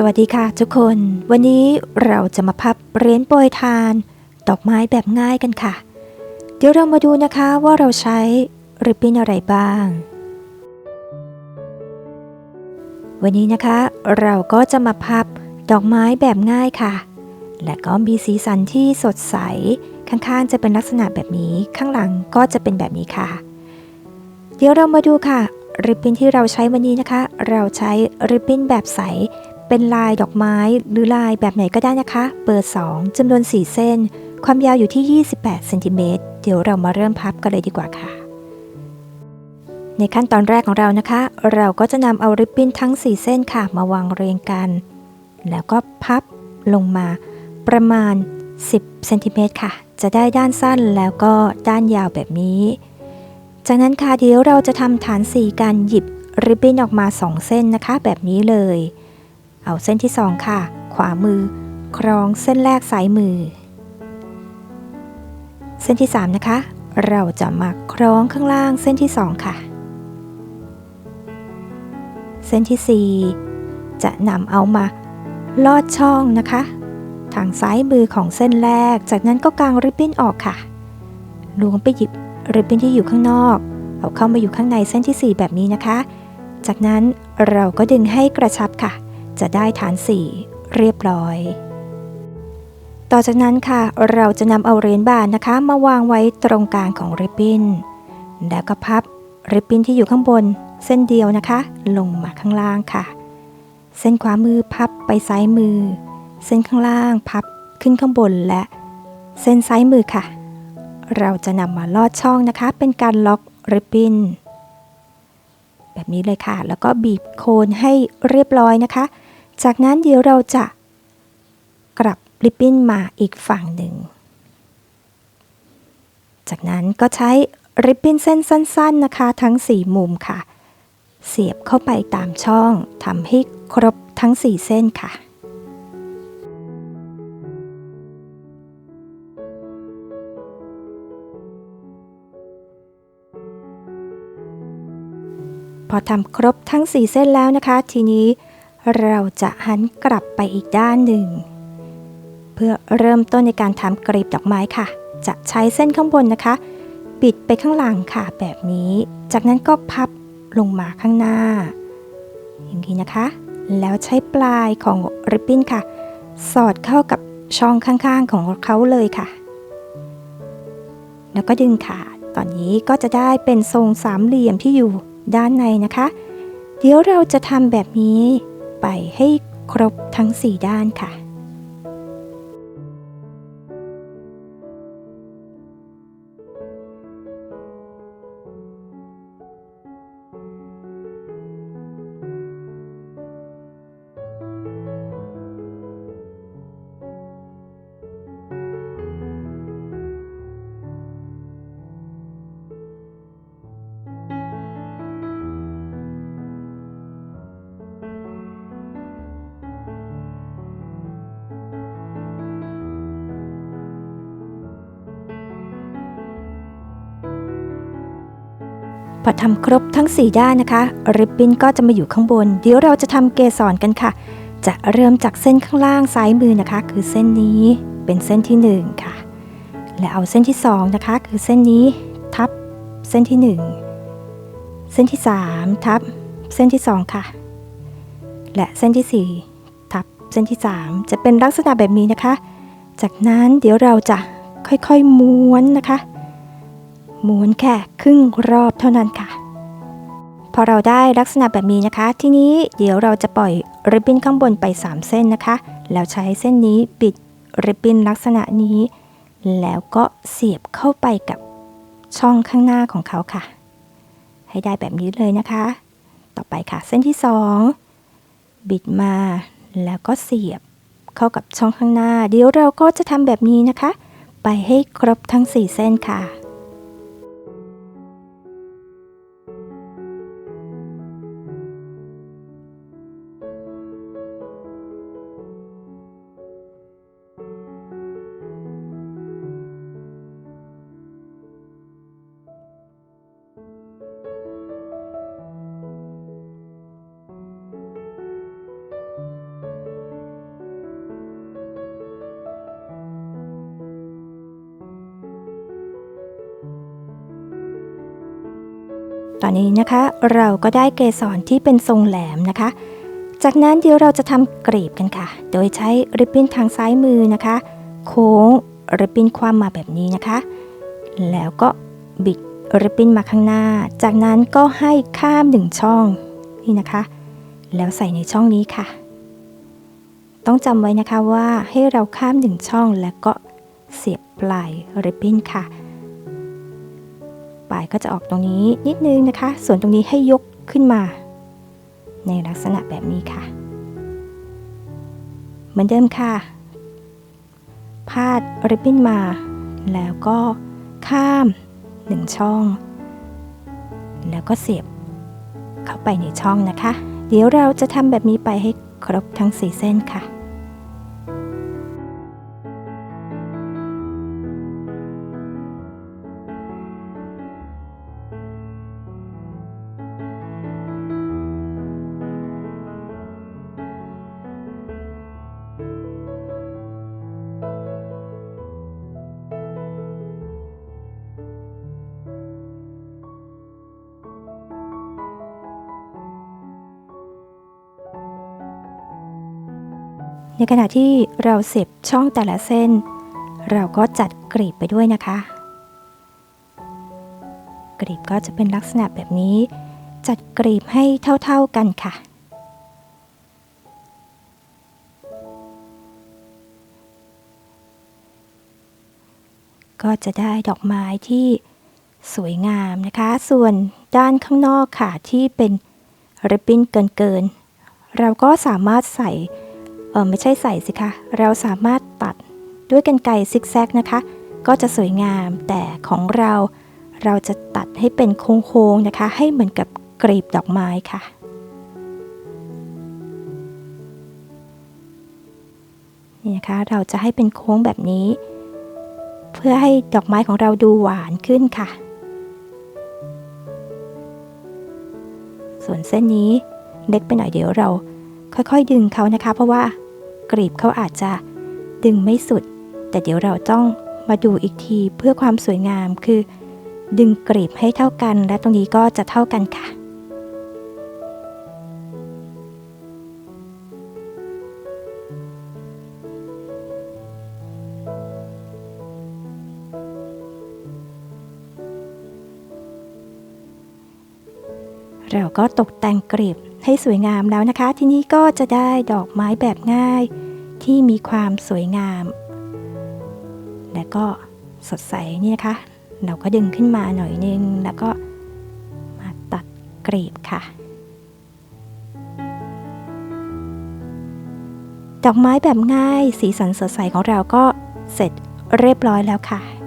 สวัสดีค่ะทุกคน วันนี้เราจะมาพับเหรียญโปรยทาน ดอกไม้แบบง่ายกันค่ะ เดี๋ยวเรามาดูนะคะว่าเราใช้ริบบิ้นอะไรบ้าง วันนี้นะคะ เราก็จะมาพับดอกไม้แบบง่ายค่ะ และก็มีสีสันที่สดใส ข้างๆ จะเป็นลักษณะแบบนี้ ข้างหลังก็จะเป็นแบบนี้ค่ะ เดี๋ยวเรามาดูค่ะ ริบบิ้นที่เราใช้วันนี้นะคะ เราใช้ริบบิ้นแบบใส เป็นลายดอกไม้หรือลายแบบไหนก็ได้นะคะ เบอร์ 2จำนวน 4 เส้น ความยาวอยู่ที่ 28เซนติเมตรเดี๋ยวเรามาเริ่มพับกันเลยดีกว่าค่ะ ในขั้นตอนแรกของเรานะคะ เราก็จะนำเอาริบบิ้นทั้ง 4 เส้นค่ะ มาวางเรียงกัน แล้วก็พับลงมาประมาณ 10เซนติเมตรค่ะ จะได้ด้านสั้นแล้วก็ด้านยาวแบบนี้ จากนั้นค่ะเดี๋ยวเราจะทำฐานสีการหยิบริบบิ้นออกมา 2 เส้นนะคะ แบบนี้เลย เอาเส้นที่2ค่ะ ขวามือ ครองเส้นแรกซ้ายมือ เส้นที่3นะคะ เราจะมาคล้องข้างล่างเส้นที่2ค่ะ เส้นที่4จะนำเอามาลอดช่องนะคะ ทางซ้ายมือของเส้นแรก จากนั้นก็กางริบบิ้นออกค่ะล้วงไปหยิบริบบิ้นที่อยู่ข้างนอก เอาเข้ามาอยู่ข้างในเส้นที่ 4 แบบนี้นะคะ จากนั้นเราก็ดึงให้กระชับค่ะ จะได้ฐานสี่เรียบร้อย ต่อจากนั้นค่ะ เราจะนำเอาเหรียญบาทนะคะ มาวางไว้ตรงกลางของริบบิ้น แล้วก็พับริบบิ้นที่อยู่ข้างบนเส้นเดียวนะคะ ลงมาข้างล่างค่ะ เส้นขวามือพับไปซ้ายมือ เส้นข้างล่างพับขึ้นข้างบนและเส้นซ้ายมือค่ะ เราจะนำมาลอดช่องนะคะ เป็นการล็อกริบบิ้นแบบนี้เลยค่ะ แล้วก็บีบโคนให้เรียบร้อยนะคะ จากนั้นเดี๋ยวเราจะกลับริบบิ้นมาอีกฝั่งหนึ่ง จากนั้นก็ใช้ริบบิ้นเส้นสั้น ๆนะคะ ทั้ง 4 มุมค่ะ เสียบเข้าไปตามช่องทำให้ครบทั้ง 4 เส้นค่ะพอทำครบทั้ง 4 เส้นแล้วนะคะ ทีนี้ เราจะหันกลับไปอีกด้านหนึ่ง เพื่อเริ่มต้นในการทำกลีบดอกไม้ค่ะ จะใช้เส้นข้างบนนะคะปิดไปข้างหลังค่ะแบบนี้ จากนั้นก็พับลงมาข้างหน้า อย่างนี้นะคะ แล้วใช้ปลายของริบบิ้นค่ะ สอดเข้ากับช่องข้างๆของเขาเลยค่ะ แล้วก็ดึงขาดตอนนี้ก็จะได้เป็นทรงสามเหลี่ยมที่อยู่ด้านในนะคะ เดี๋ยวเราจะทำแบบนี้ ไปให้ครบทั้ง 4 ด้านค่ะ อทำครบทั้ง 4 ด้านนะคะ ริบบิ้นก็จะมาอยู่ข้างบน เดี๋ยวเราจะทำเกสรกันค่ะ จะเริ่มจากเส้นข้างล่างซ้ายมือนะคะ คือเส้นนี้เป็นเส้นที่ 1 ค่ะ และเอาเส้นที่ 2 นะคะ คือเส้นนี้ทับเส้นที่ 1 เส้นที่ 3 ทับเส้นที่ 2 ค่ะ และเส้นที่ 4 ทับเส้นที่ 3 จะเป็นลักษณะแบบนี้นะคะ จากนั้นเดี๋ยวเราจะค่อยๆม้วนนะคะ หม้วนแค่ครึ่งรอบเท่านั้นค่ะ พอเราได้ลักษณะแบบนี้นะคะ ทีนี้เดี๋ยวเราจะปล่อยริบบิ้นข้างบนไป 3 เส้นนะคะ แล้วใช้เส้นนี้ปิดริบบิ้นลักษณะนี้ แล้วก็เสียบเข้าไปกับช่องข้างหน้าของเขาค่ะ ให้ได้แบบนี้เลยนะคะ ต่อไปค่ะเส้นที่ 2 บิดมาแล้วก็เสียบเข้ากับช่องข้างหน้า เดี๋ยวเราก็จะทำแบบนี้นะคะ ไปให้ครบทั้ง 4 เส้นค่ะ ตอนนี้นะคะเราก็ได้เกสรที่เป็นทรงแหลมนะคะ จากนั้นเดี๋ยวเราจะทำกรีบกันค่ะ โดยใช้ริบบิ้นทางซ้ายมือนะคะ โค้งริบบิ้นคว่ำมาแบบนี้นะคะ แล้วก็บิดริบบิ้นมาข้างหน้า จากนั้นก็ให้ข้ามหนึ่งช่องนี่นะคะ แล้วใส่ในช่องนี้ค่ะ ต้องจำไว้นะคะว่าให้เราข้ามหนึ่งช่องแล้วก็เสียบปลายริบบิ้นค่ะ ปลายก็จะออกตรงนี้นิดนึงนะคะ ส่วนตรงนี้ให้ยกขึ้นมา ในลักษณะแบบนี้ค่ะ เหมือนเดิมค่ะ พาดริบบิ้นมา แล้วก็ข้ามหนึ่งช่อง แล้วก็เสียบเข้าไปในช่องนะคะ เดี๋ยวเราจะทำแบบนี้ไปให้ครบทั้ง 4 เส้นค่ะ ในขณะที่เราเสียบช่องแต่ละเส้น เราก็จัดกรีบไปด้วยนะคะ กรีบก็จะเป็นลักษณะแบบนี้ จัดกรีบให้เท่าๆกันค่ะ ก็จะได้ดอกไม้ที่สวยงามนะคะ ส่วนด้านข้างนอกค่ะที่เป็นริบบิ้นเกินๆเราก็สามารถใส่ ออไม่ใช่ใส่สิคะ เราสามารถตัดด้วยกันไกรซิกแซกนะคะ ก็จะสวยงามแต่ของเราเราจะตัดให้เป็นโค้งๆนะคะ ให้เหมือนกับกลีบดอกไม้ค่ะ นี่นะคะ เราจะให้เป็นโค้งแบบนี้ เพื่อให้ดอกไม้ของเราดูหวานขึ้นค่ะ ส่วนเส้นนี้เล็กไปหน่อยเดี๋ยวเราค่อยๆดึงเขานะคะ เพราะว่า กรีบเขาอาจจะดึงไม่สุด แต่เดี๋ยวเราต้องมาดูอีกทีเพื่อความสวยงามคือ ดึงกรีบให้เท่ากัน และตรงนี้ก็จะเท่ากันค่ะเราก็ตกแต่งกลีบ ให้สวยงามแล้วนะคะ ทีนี้ก็จะได้ดอกไม้แบบง่าย ที่มีความสวยงาม และก็สดใสนี่นะคะ เราก็ดึงขึ้นมาหน่อยนึง แล้วก็มาตัดกลีบค่ะ ดอกไม้แบบง่าย สีสันสดใสของเราก็เสร็จเรียบร้อยแล้วค่ะ